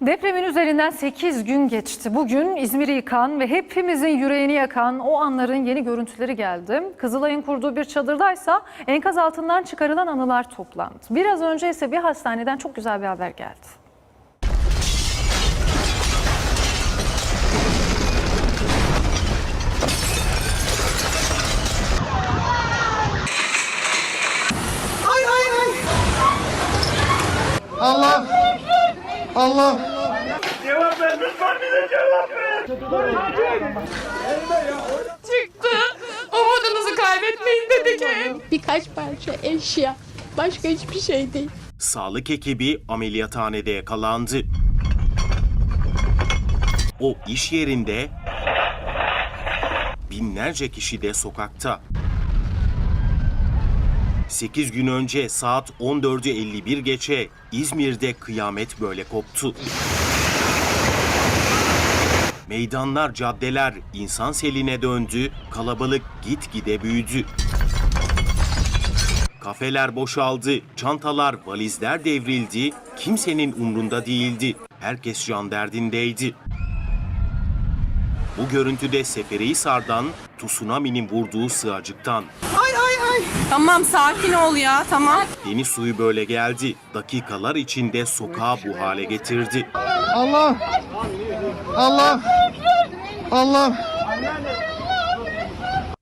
Depremin üzerinden 8 gün geçti. Bugün İzmir'i yıkan ve hepimizin yüreğini yakan o anların yeni görüntüleri geldi. Kızılay'ın kurduğu bir çadırdaysa enkaz altından çıkarılan anılar toplandı. Biraz önce ise bir hastaneden çok güzel bir haber geldi. Allah! Allah! Cevap ver lütfen bize cevap ver. çıktı. Umudunuzu kaybetmeyin dedik. Birkaç parça eşya. Başka hiçbir şey değil. Sağlık ekibi ameliyathanede yakalandı. O iş yerinde binlerce kişi de sokakta. 8 gün önce saat 14'ü 51 geçe İzmir'de kıyamet böyle koptu. Meydanlar, caddeler insan seline döndü, kalabalık gitgide büyüdü. Kafeler boşaldı, çantalar, valizler devrildi, kimsenin umrunda değildi. Herkes can derdindeydi. Bu görüntüde Seferihisar'dan, tsunami'nin vurduğu sığacıktan. Tamam sakin ol ya tamam. Deniz suyu böyle geldi. Dakikalar içinde sokağı bu hale getirdi. Allah! Allah! Allah!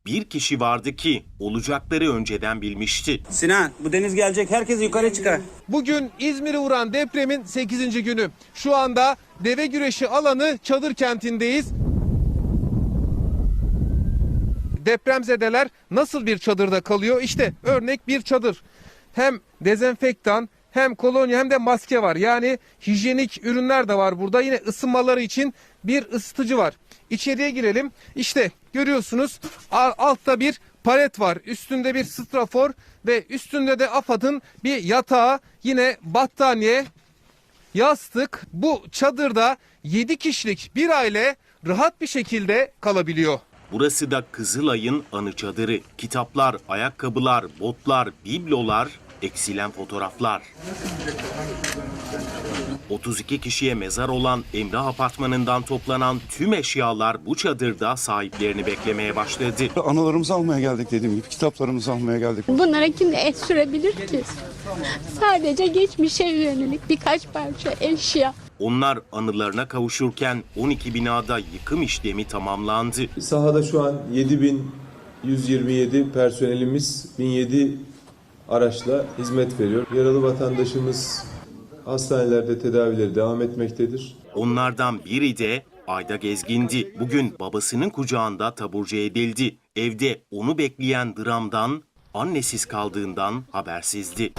Bir kişi vardı ki olacakları önceden bilmişti. Sinan bu deniz gelecek herkes yukarı çıkar. Bugün İzmir'i vuran depremin 8. günü. Şu anda deve güreşi alanı çadır kentindeyiz. Depremzedeler nasıl bir çadırda kalıyor? İşte örnek bir çadır. Hem dezenfektan hem kolonya hem de maske var. Yani hijyenik ürünler de var burada. Yine ısınmaları için bir ısıtıcı var. İçeriye girelim. İşte görüyorsunuz altta bir palet var. Üstünde bir strafor ve üstünde de AFAD'ın bir yatağı, yine battaniye, yastık. Bu çadırda 7 kişilik bir aile rahat bir şekilde kalabiliyor. Burası da Kızılay'ın anı çadırı. Kitaplar, ayakkabılar, botlar, biblolar, eksilen fotoğraflar. 32 kişiye mezar olan Emrah Apartmanı'ndan toplanan tüm eşyalar bu çadırda sahiplerini beklemeye başladı. Anılarımızı almaya geldik dediğim gibi kitaplarımızı almaya geldik. Bunlara kim de et sürebilir ki? Sadece geçmişe yönelik birkaç parça eşya. Onlar anılarına kavuşurken 12 binada yıkım işlemi tamamlandı. Sahada şu an 7127 personelimiz 1007 araçla hizmet veriyor. Yaralı vatandaşımız hastanelerde tedavileri devam etmektedir. Onlardan biri de Ayda Gezgin'di. Bugün babasının kucağında taburcu edildi. Evde onu bekleyen dramdan, annesiz kaldığından habersizdi.